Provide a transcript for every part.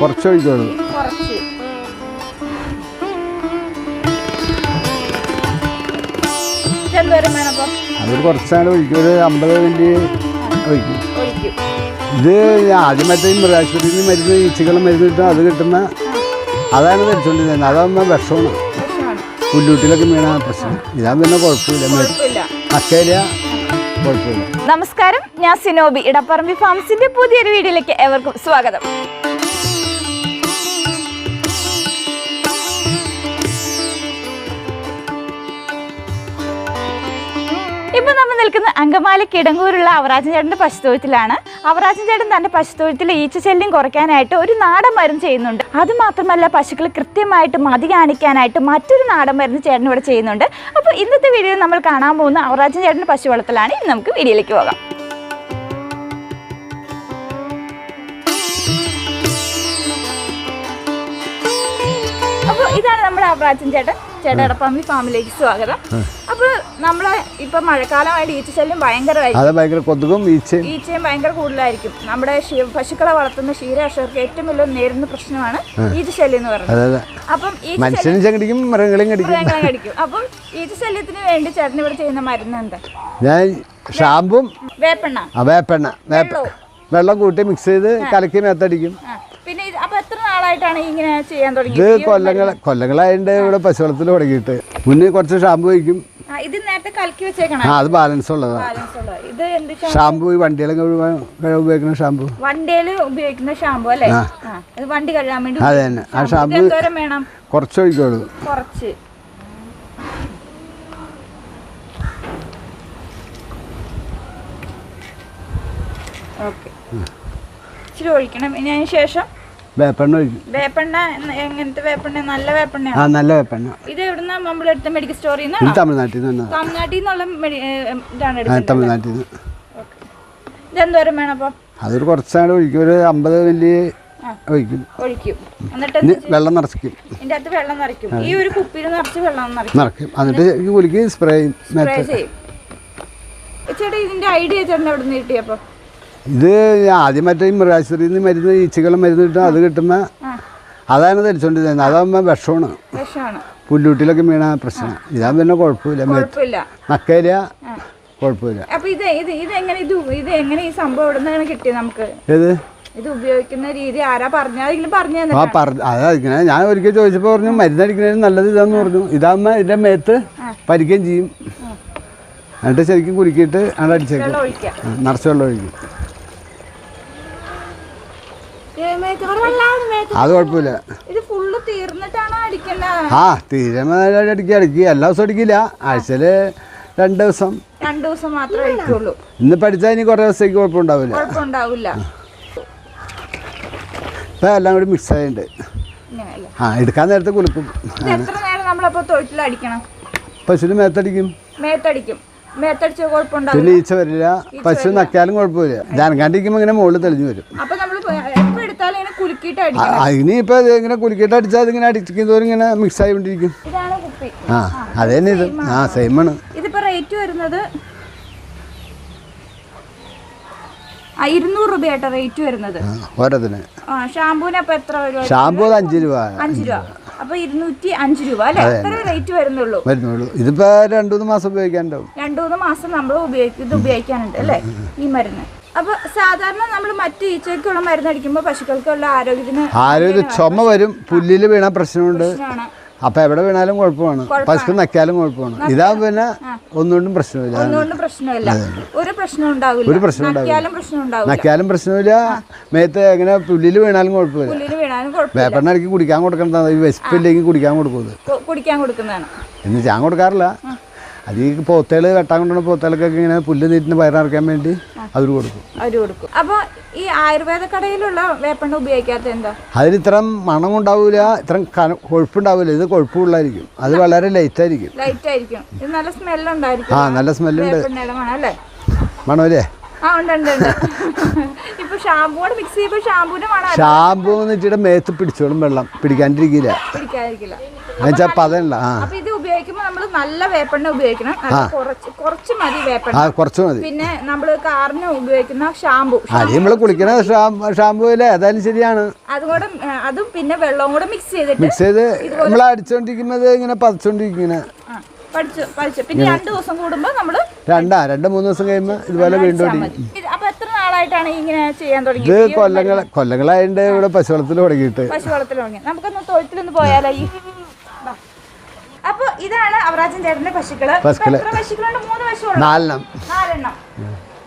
കുറച്ച് അപ്പം അതൊരു കുറച്ചാണ് ഒഴിക്കും. ഒരു അമ്പത് മിനിറ്റ് ഒഴിക്കും. ഇത് ആദ്യം മറ്റേ മൃഗാശുപത്രിയിൽ നിന്ന് മരുന്ന് ഈച്ചകളും മരുന്ന് കിട്ടും അത് കിട്ടുന്ന അതാണ് ധരിച്ചുകൊണ്ടിരുന്നത് അതാകുമ്പോൾ വിഷമാണ്. പുല്ലൂട്ടിലൊക്കെ വീണ പ്രശ്നം. ഇതാകുമ്പോൾ പിന്നെ കുഴപ്പമില്ല. മേ- കുഴപ്പമില്ല. കുഴപ്പമില്ല. നമസ്കാരം. ഞാൻ സിനോബി. ഇടപ്പറമ്പി ഫാംസിന്റെ പുതിയൊരു വീഡിയോയിലേക്ക് എവർക്കും സ്വാഗതം. നിൽക്കുന്ന അങ്കമാലി കിടങ്ങൂരുള്ള അവറാജൻ ചേട്ടന്റെ പശുത്തൊഴുത്തിലാണ്. അവറാജൻ ചേട്ടൻ തന്റെ ഈച്ച ഈച്ചശല്യം കുറയ്ക്കാനായിട്ട് ഒരു നാടൻ മരുന്ന് ചെയ്യുന്നുണ്ട്. അതുമാത്രമല്ല പശുക്കൾ കൃത്യമായിട്ട് മതി കാണിക്കാനായിട്ട് മറ്റൊരു നാടൻ മരുന്ന് ചേട്ടൻ ഇവിടെ ചെയ്യുന്നുണ്ട്. അപ്പോൾ ഇന്നത്തെ വീഡിയോ നമ്മൾ കാണാൻ പോകുന്ന അവറാജൻ ചേട്ടന്റെ പശു വളർത്തലാണ് ഇനി നമുക്ക് വീഡിയോയിലേക്ക് പോകാം. അവറാജൻ ചേട്ടൻ ചേട്ടൻ എടപ്പമ്മി ഫാമിലേക്ക് സ്വാഗതം. അപ്പൊ നമ്മളെ ഇപ്പൊ മഴക്കാലമായിട്ട് ഈച്ചശല്യം ഭയങ്കരമായിരിക്കും. അത് ഭയങ്കര കൊതുകും ഈച്ചയും. ഭയങ്കര കൂടുതലായിരിക്കും. നമ്മുടെ പശുക്കളെ വളർത്തുന്ന ക്ഷീരകർഷകർക്ക് ഏറ്റവും വലിയ നേരിടുന്ന പ്രശ്നമാണ് ഈച്ചശല്യം എന്ന് പറയുന്നത്. അപ്പം ഈച്ച മനുഷ്യനും മൃഗങ്ങളെയും കടിക്കും. അപ്പം ഈച്ച അപ്പം ഈച്ചശല്യത്തിന് വേണ്ടി ചേട്ടൻ ഇവിടെ ചെയ്യുന്ന മരുന്ന് എന്താ? ഞാൻ ഷാമ്പും വേപ്പെണ്ണ. വേപ്പെണ്ണ. വേപ്പ വെള്ളം കൂട്ടി മിക്സ് ചെയ്ത് കലക്കി മേത്തടിക്കും. പിന്നെ അപ്പൊ എത്ര നാളായിട്ടാണ് ഇങ്ങനെ ചെയ്യാൻ തുടങ്ങിയത്? ഇത് കൊല്ലങ്ങൾ കൊല്ലങ്ങളായിട്ട് ഇവിടെ പശുവളത്തിൽ തുടങ്ങിയിട്ട്. മുന്നേ കുറച്ച് ഷാമ്പു വയ്ക്കും ഇത് നേരത്തെ കലക്കി വെച്ചേക്കണം? ആ അത് ബാലൻസ് ഉള്ളതാണ് ഷാമ്പു? കഴുകാൻ ഉപയോഗിക്കുന്ന ഷാമ്പു. വണ്ടിയിൽ ഉപയോഗിക്കുന്ന ഷാമ്പു അല്ലേ? വണ്ടി കഴുകാൻ വേണ്ടി അതെ തന്നെ. ആ ഷാമ്പു വേണം? കുറച്ച് ഒഴിക്കുള്ളൂ. കുറച്ച്. ഓക്കെ. ഇച്ചിരി ഒഴിക്കണം. ഇനി അതിന് ശേഷം വേപ്പെണ്ണ ഒഴിക്കും. വേപ്പെണ്ണ എന്ന- എങ്ങനത്തെ വേപ്പെണ്ണ നല്ല വേപ്പെണ്ണ ആ നല്ല വേപ്പെണ്ണ. ഇത് എവിടുന്ന നമ്മൾ എടുത്ത മെഡിക്കൽ സ്റ്റോറിൽ തമിഴ്നാട്ടിൽ നിന്ന് തമിഴ്നാട്ടിൽ നിന്നുള്ള ഇതാണ് നിന്ന്. ഇതെന്തോരം വേണം അതൊരു കുറച്ചാണ് ഒഴിക്കും. ഒരു അമ്പത് മില്ലി ഒഴിക്കും. ഒഴിക്കും. എന്നിട്ട് വെള്ളം നിറച്ചിക്കും ഇതിന്റെ അകത്ത് വെള്ളം നിറയ്ക്കും. ഈ ഒരു കുപ്പിയിൽ നിറച്ച് വെള്ളം നിറയ്ക്കും. നിറയ്ക്കും. എന്നിട്ട് ഈ കുലിക്ക് സ്പ്രേ ചെയ്യും. ചേട്ടാ ഇതിന്റെ ഐഡിയ ചേട്ടൻ എവിടെ നിന്ന് കിട്ടിയപ്പോ ഇത് ആദ്യം മറ്റേ മൃഗാശുപത്രിയിൽ നിന്ന് മരുന്ന് ഈച്ചകളും മരുന്ന് കിട്ടും. അത് കിട്ടുന്ന ആ. അതാണ് ധരിച്ചോണ്ടിരുന്നത്. അതാകുമ്പോൾ വിഷമാണ്. പുല്ലൂട്ടിലൊക്കെ വീണ പ്രശ്നം. ഇതാകുമ്പോൾ പിന്നെ കുഴപ്പമില്ല. മേത്ത് കുഴപ്പമില്ല. മക്കേരിയ കുഴപ്പമില്ല. അപ്പൊ ഇത് ഇത് ഇത് എങ്ങനെ ഇത് ഇത് എങ്ങനെ ഈ സംഭവം എവിടെ നിന്നാണ് നമുക്ക്? ഏത്? ഇത് ഉപയോഗിക്കുന്ന രീതി ആരാ പറഞ്ഞ ആരെങ്കിലും പറഞ്ഞു ആ തന്നിട്ടാ പറഞ്ഞ അതാ ഞാൻ ഒരിക്കൽ ചോദിച്ചപ്പോൾ പറഞ്ഞു മരുന്നടിക്കുന്നതിന് നല്ലത് ഇതാന്ന് പറഞ്ഞു. ഇതാകുമ്പോൾ ഇതിന്റെ മേത്ത് പരിക്കുകയും ചെയ്യും. എന്നിട്ട് ശരിക്കും കുലുക്കിയിട്ട് അവിടെ അടിച്ചേക്കും. വെള്ളം ഒഴിക്കാം ആ, നിറച്ച് വെള്ളം ഒഴിക്കും ഏ, മേത്ത് കൂടെ വെള്ളമാണ് മേത്ത്. അത് കുഴപ്പമില്ല. ഇത് ഫുള്ള് തീർന്നിട്ടാണോ അടിക്കേണ്ടത് ആ തീരെ അടിക്കുക അടിക്കുക എല്ലാ ദിവസവും അടിക്കില്ല. ആഴ്ചയിൽ രണ്ട് ദിവസം. രണ്ടു ദിവസം മാത്രമേ അടിക്കുള്ളൂ. ഇന്ന് പഠിച്ചാൽ ഇനി കുറേ ദിവസത്തേക്ക് കുഴപ്പമുണ്ടാവില്ല. കുഴപ്പമുണ്ടാവില്ല. ഇപ്പം എല്ലാം കൂടി മിക്സ് ആയിട്ടുണ്ട് ആ എടുക്കാൻ നേരത്തെ കുലുക്കും എത്ര നേരം പശുവിന് മേത്തടിക്കും. മേത്തടിക്കും. മേത്തടിച്ച കുഴപ്പമുണ്ടാവില്ല. പിന്നെ ഈച്ച വരില്ല. പശു നക്കാലും കുഴപ്പമില്ല. ഇത് കണ്ടിരിക്കുമ്പോ ഇങ്ങനെ മുകളിൽ തെളിഞ്ഞു വരും. അപ്പൊ എടുത്താലും ഇങ്ങനെ കുലുക്കിട്ട് അടിച്ചാൽ അതിങ്ങനെ അടിക്കും തോറും ഇങ്ങനെ മിക്സ് ആയിക്കൊണ്ടിരിക്കും ആ അത് തന്നെ ഇത്. ആ സെയിമാണ് ഇതിപ്പോ റേറ്റ് വരുന്നത് ഇരുന്നൂറ് റേറ്റ് വരുന്നത്. ആ, ഓരോത്തിന് ആ ഷാമ്പൂന് അപ്പൊ എത്ര രൂപ ഷാമ്പൂ അത് അഞ്ച് രൂപ. അഞ്ച് രൂപ. അപ്പൊ ഇരുന്നൂറ്റി അഞ്ച് രൂപ അല്ലെ? എത്ര റേറ്റ് വരുന്നുള്ളൂ. വരുന്നുള്ളൂ. ഇതിപ്പോൾ രണ്ട് മൂന്ന് മാസം ഉപയോഗിക്കാനുണ്ടാവും. രണ്ടു മൂന്ന് മാസം നമ്മൾ ഉപയോഗിക്കും ഇത് ഉപയോഗിക്കാനുണ്ട് അല്ലേ? ഈ മരുന്ന്. അപ്പൊ സാധാരണ നമ്മൾ മറ്റു ഈച്ചയ്ക്കുള്ള മരുന്ന് അടിക്കുമ്പോൾ പശുക്കൾക്കുള്ള ആരോഗ്യത്തിന് ആരോഗ്യ ചുമ വരും പുല്ലിൽ വീണ പ്രശ്നമുണ്ട്. അപ്പൊ എവിടെ വീണാലും കുഴപ്പമാണ്. പശുക്കൾ നക്കാലും കുഴപ്പമാണ്. ഇതാ പിന്നെ ഒന്നുകൊണ്ടും പ്രശ്നമില്ല. ഒന്നുകൊണ്ടും പ്രശ്നമില്ല. ഒരു പ്രശ്നം ഉണ്ടാവില്ല. ഒരു പ്രശ്നം ഉണ്ടാവില്ല. നക്കിയാലും നക്കാലും പ്രശ്നമില്ല. മേത്ത് എങ്ങനെ പുല്ലിൽ വീണാലും കുഴപ്പമില്ല. പുല്ലിന് വീണാലും കുഴപ്പമില്ല. വേപ്പെണ്ണ ഇടയ്ക്ക് കുടിക്കാൻ കൊടുക്കണം ഈ വിശപ്പില്ലെങ്കിൽ കുടിക്കാൻ കൊടുക്കുന്നത് കുടിക്കാൻ കൊടുക്കുന്നതാണ്. എന്ന് ഞാൻ കൊടുക്കാറില്ല. അത് ഈ പോത്തേൾ വെട്ടാൻ കൊണ്ടുവന്ന പോത്തേലൊക്കെ ഇങ്ങനെ പുല്ല് നീറ്റിന് പയറിറക്കാൻ വേണ്ടി അവർ കൊടുക്കും. അവർ കൊടുക്കും. അപ്പോൾ ഈ ആയുർവേദ കടയിലുള്ള വേപ്പെണ്ണ ഉപയോഗിക്കാത്ത എന്താ? അതിന് ഇത്രയും മണം ഉണ്ടാവില്ല ഇത്രയും കൊഴുപ്പുണ്ടാവൂല. കൊഴുപ്പുണ്ടാവില്ല ഇത് കൊഴുപ്പുള്ളായിരിക്കും അത് വളരെ ലൈറ്റ് ആയിരിക്കും ലൈറ്റ് ആയിരിക്കും ഇത് നല്ല സ്മെല്ലുണ്ടായിരിക്കും. ആ നല്ല സ്മെല്ലുണ്ട്. മണമല്ലേ ഷാമ്പൂ എന്ന് വെച്ചിട്ട് മേത്ത് പിടിച്ചോളും വെള്ളം. പിടിക്കാണ്ടിരിക്കില്ല. എന്നുവെച്ചാൽ പതല്ല ആ. ഇത് ഉപയോഗിക്കുമ്പോൾ നമ്മൾ നല്ല വേപ്പെണ്ണ ഉപയോഗിക്കണം. കുറച്ച് മതി വേപ്പെണ്ണ. ആ കുറച്ച് മതി. പിന്നെ നമ്മൾ കാറിന് ഉപയോഗിക്കുന്ന ഷാമ്പു അത് നമ്മൾ കുളിക്കണ ഷാമ്പു അല്ലേ? ഏതായാലും ശരിയാണ്. അതും പിന്നെ വെള്ളവും കൂടെ മിക്സ് ചെയ്തിട്ട് മിക്സ് ചെയ്ത് നമ്മൾ അടിച്ചോണ്ടിരിക്കുന്നത് ഇങ്ങനെ പതച്ചോണ്ടിരിക്കുന്ന പഠിച്ചു പഠിച്ചു. പിന്നെ രണ്ട് ദിവസം രണ്ടാ രണ്ട് മൂന്ന് ദിവസം കഴിയുമ്പോൾ ഇതുപോലെ വീണ്ടും. ഇത് അപ്പൊ എത്ര നാളായിട്ടാണ് ഇങ്ങനെ ചെയ്യാൻ ഇത് തുടങ്ങിയത് കൊല്ലങ്ങൾ കൊല്ലങ്ങളായിട്ട് ഇവിടെ പശുവളത്തിൽ തുടങ്ങിയിട്ട്. പശു വളർത്തൽ തുടങ്ങി. നമുക്കൊന്ന് തൊഴുത്തിലൊന്ന് പോയാലോ ഈ വാ. അപ്പൊ ഇതാണ് അവറാജൻ ചേട്ടന്റെ പശുക്കൾ. പശുക്കൾ. പശുക്കളുണ്ട്? മൂന്ന് നാലെണ്ണം. നാലെണ്ണം.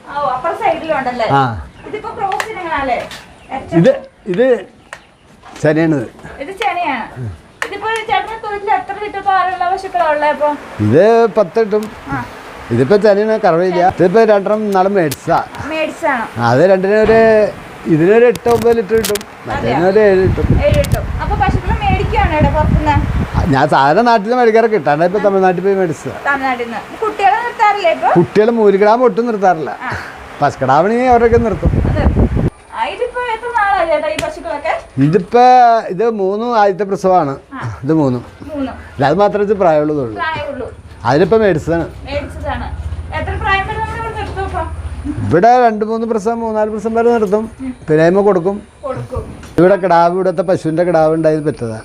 ഓ അപ്പുറ സൈഡിലുണ്ടല്ലേ ആ. ഇതിപ്പോ ക്രോസ് ഇനങ്ങളല്ലേ? ഇത് ഇത് ശരിയാണിത് ഇത് ചെനയാണ്. ഇത് പത്തെട്ടും. ഇതിപ്പോ ചെറിയ കറവില്ല ഇതിപ്പോ രണ്ടെണ്ണം നാളെ മേടിച്ചാ അത് രണ്ടിനും ഒരു ഇതിനൊരു എട്ട് ഒമ്പത് ലിറ്റർ കിട്ടും. മറ്റേതിനൊരു ഏഴ് കിട്ടും. ഞാൻ സാധാരണ നാട്ടിൽ മേടിക്കാറ് കിട്ടാണ്ട് ഇപ്പൊ തമിഴ്നാട്ടിൽ പോയി മേടിച്ചത്. കുട്ടികളെ കുട്ടികൾ മൂലിക്കിടാൻ ഒട്ടും നിർത്താറില്ല. പശുക്കിടാവണി അവരൊക്കെ നിർത്തും അതെ ആ, ഇതിപ്പോ എത്ര നാളായി ചേട്ടാ ഈ പശുക്കളൊക്കെ ഇതിപ്പോ ഇത് മൂന്നും ആദ്യത്തെ പ്രസവമാണ് ഇത് മൂന്നും. അത് മാത്രമേ ഇത് പ്രായമുള്ളതുള്ളൂ പ്രായമുള്ളൂ. അതിനിപ്പോ മേടിച്ചതാണ്. ഇവിടെ രണ്ട് മൂന്ന് പ്രസവം മൂന്നാൽ പ്രസവം വരെ നിർത്തും. പിന്നെ കൊടുക്കും. ഇവിടെ കിടാവ് ഇവിടുത്തെ പശുവിന്റെ കിടാവ് ഉണ്ടായത് പറ്റതാ.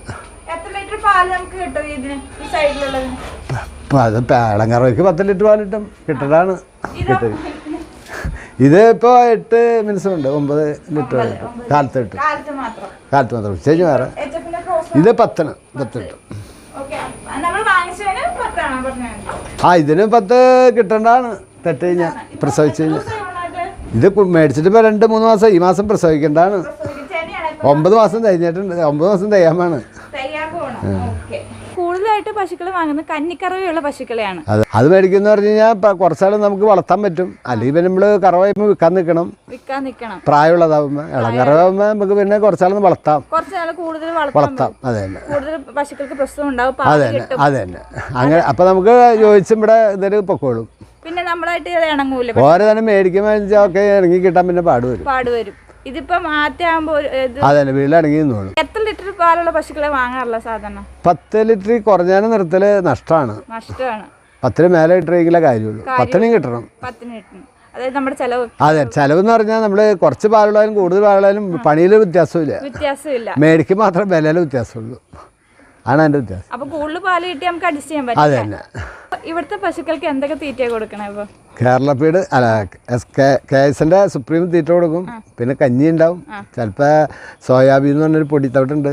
അത് പേളങ്ങറയ്ക്ക് പത്ത് ലിറ്റർ പാൽ കിട്ടും കിട്ടലാണ് ഇതോ. കിട്ടും ഇത് ഇപ്പോൾ എട്ട് മിനിറ്റ്സുണ്ട് ഒമ്പത് ലിറ്റർ കാലത്ത് കിട്ടും. കാലത്ത് മാത്രം. ഉച്ചയ്ക്ക് വേറെ. ഇത് പത്തിന് പത്ത് കിട്ടും. ആ ഇതിന് പത്ത് കിട്ടണ്ടാണ് തെറ്റ് കഴിഞ്ഞാൽ പ്രസവിച്ച് കഴിഞ്ഞാൽ ഇത് മേടിച്ചിട്ട് ഇപ്പോൾ രണ്ട് മൂന്ന് മാസം ഈ മാസം പ്രസവിക്കേണ്ടതാണ്. ഇപ്പൊ? ഒമ്പത് മാസം കഴിഞ്ഞിട്ടുണ്ട് ഒമ്പത് മാസം തയ്യാമാണ് കൂടുതലായിട്ട് പശുക്കൾ വാങ്ങുന്നത് കന്നിക്കറവയുള്ള പശുക്കളെയാണ്. അത് മേടിക്കുന്ന പറഞ്ഞു കഴിഞ്ഞാൽ കുറച്ചാൾ നമുക്ക് വളർത്താൻ പറ്റും. അല്ലെങ്കിൽ പിന്നെ നമ്മൾ കറവായ്മ വിൽക്കാൻ നിൽക്കണം. വിൽക്കാൻ നിൽക്കണം. പ്രായമുള്ളതാവുമ്പോ ഇളം കറവാകുമ്പോൾ നമുക്ക് പിന്നെ കുറച്ചാളൊന്ന് വളർത്താം. കൂടുതൽ വളർത്താം. അതെ തന്നെ. കൂടുതൽ പശുക്കൾക്ക് പ്രസവം ഉണ്ടാവും അത് തന്നെ അത് തന്നെ. അങ്ങനെ അപ്പൊ നമുക്ക് ചോദിച്ചും ഇവിടെ ഇതൊരു പൊക്കോളും. പിന്നെ നമ്മളായിട്ട് ഇണങ്ങൂല ഓരോ തന്നെ മേടിക്കുമ്പോൾ ഇറങ്ങി കിട്ടാൻ പിന്നെ പാട് വരും. പാട് വരും. ഇതിപ്പം തന്നെ എത്ര ലിറ്റർ പാലുള്ള പശുക്കളെ വാങ്ങാറില്ല സാധാരണ പത്ത് ലിറ്റർ കുറഞ്ഞാലും നിർത്തൽ നഷ്ടമാണ്. നഷ്ടമാണ്. പത്തിന് മേലെ ഇട്ടെങ്കിലേ കാര്യമുള്ളൂ. പത്തിനും കിട്ടണം. പത്തിന് അതായത് നമ്മുടെ ചെലവ്. അതെ ചിലവെന്ന് പറഞ്ഞാൽ നമ്മൾ കുറച്ച് പാലുള്ളാലും കൂടുതൽ പാലുള്ളാലും പണിയിൽ വ്യത്യാസമില്ല. വ്യത്യാസമില്ല. മേടിക്ക് മാത്രം വിലയിൽ വ്യത്യാസമുള്ളൂ. ആണ് അതിന്റെ വ്യത്യാസം. അപ്പൊ കൂടുതൽ പാൽ കിട്ടി നമുക്ക് അഡ്ജസ്റ്റ് ചെയ്യാൻ അത് പറ്റും തന്നെ ഇവിടുത്തെ പശുക്കൾക്ക് എന്തൊക്കെ തീറ്റ കൊടുക്കണേ ഇപ്പൊ? കേരളപ്പീട് അല്ല കെ എസിന്റെ സുപ്രീം തീറ്റ കൊടുക്കും. പിന്നെ കഞ്ഞി ഉണ്ടാവും. ചിലപ്പോൾ സോയാബീൻ എന്ന് പറഞ്ഞൊരു പൊടിത്തവിടുണ്ട്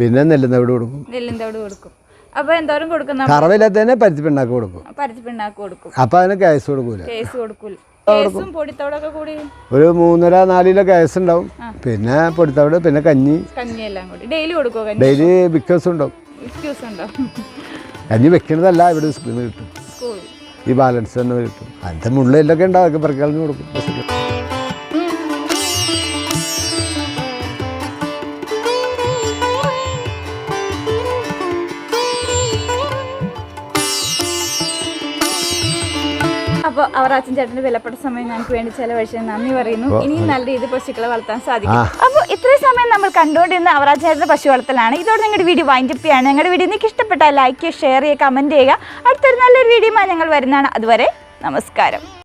പിന്നെ നെല്ലുന്നവിട് കൊടുക്കും. നെല്ലിന്തോട് കൊടുക്കും. അപ്പൊ എന്തോരം കൊടുക്കുന്ന കറവില്ലാത്തതിനെ പരിച്ചിപ്പിണ്ടാക്കി കൊടുക്കും. പരുത്തിപ്പിണ്ണാക്ക് കൊടുക്കും. അപ്പോൾ അതിന് കേസ് കൊടുക്കൂല. കേസ് കൊടുക്കൂല. ഒരു മൂന്നര നാലിലോ കേസ് ഉണ്ടാവും പിന്നെ പൊടിത്തവിട് പിന്നെ കഞ്ഞി. ഡെയിലി ഡെയിലി ബിക്കോസ് ഉണ്ടാവും. കഞ്ഞി വെക്കണതല്ല ഇവിടെ സ്കൂളിൽ കിട്ടും. ഈ ബാലൻസ് തന്നെ കിട്ടും. അതിന്റെ മുള്ളിലൊക്കെ ഉണ്ടാവും അതൊക്കെ കൊടുക്കും. അപ്പോൾ അവർ അച്ഛൻ ചേട്ടന്റെ വിലപ്പെട്ട സമയം ഞങ്ങൾക്ക് വേണ്ടി ചെലവഴിച്ചത് നന്ദി പറയുന്നു. ഇനിയും നല്ല രീതിയിൽ പശുക്കളെ വളർത്താൻ സാധിക്കും. അപ്പോൾ ഇത്രയും സമയം നമ്മൾ കണ്ടുകൊണ്ടിരുന്ന അവറാജ് ചേട്ടന്റെ പശു വളർത്തലാണ്. ഇതോടെ നിങ്ങളുടെ വീഡിയോ വൈൻഡ് അപ്പ് ചെയ്യാണ്. ഞങ്ങളുടെ വീഡിയോ നിങ്ങൾക്ക് ഇഷ്ടപ്പെട്ടാൽ ലൈക്ക് ചെയ്യുക ഷെയർ ചെയ്യുക കമന്റ് ചെയ്യുക. അടുത്തൊരു നല്ലൊരു വീഡിയോയുമായി ഞങ്ങൾ വരുന്നതാണ്. അതുവരെ നമസ്കാരം.